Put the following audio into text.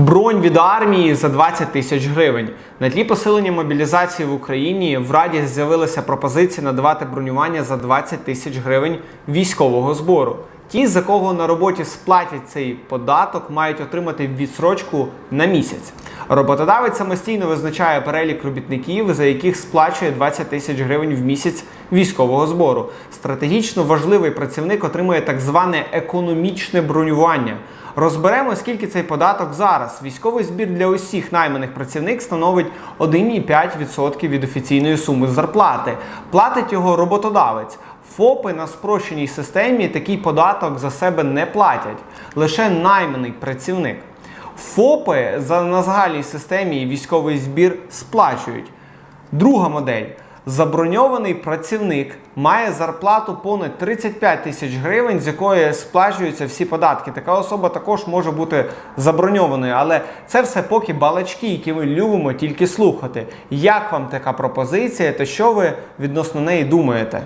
Бронь від армії за 20 тисяч гривень. На тлі посилення мобілізації в Україні в Раді з'явилася пропозиція надавати бронювання за 20 тисяч гривень військового збору. Ті, за кого на роботі сплатять цей податок, мають отримати відсрочку на місяць. Роботодавець самостійно визначає перелік робітників, за яких сплачує 20 тисяч гривень в місяць військового збору. Стратегічно важливий працівник отримує так зване економічне бронювання. Розберемо, скільки цей податок зараз. Військовий збір для усіх найманих працівник становить 1,5% від офіційної суми зарплати. Платить його роботодавець. ФОПи на спрощеній системі такий податок за себе не платять, лише найманий працівник. ФОПи за на загальній системі військовий збір сплачують. Друга модель. Заброньований працівник має зарплату понад 35 тисяч гривень, з якої сплачуються всі податки. Така особа також може бути заброньованою, але це все поки балачки, які ми любимо тільки слухати. Як вам така пропозиція та що ви відносно неї думаєте?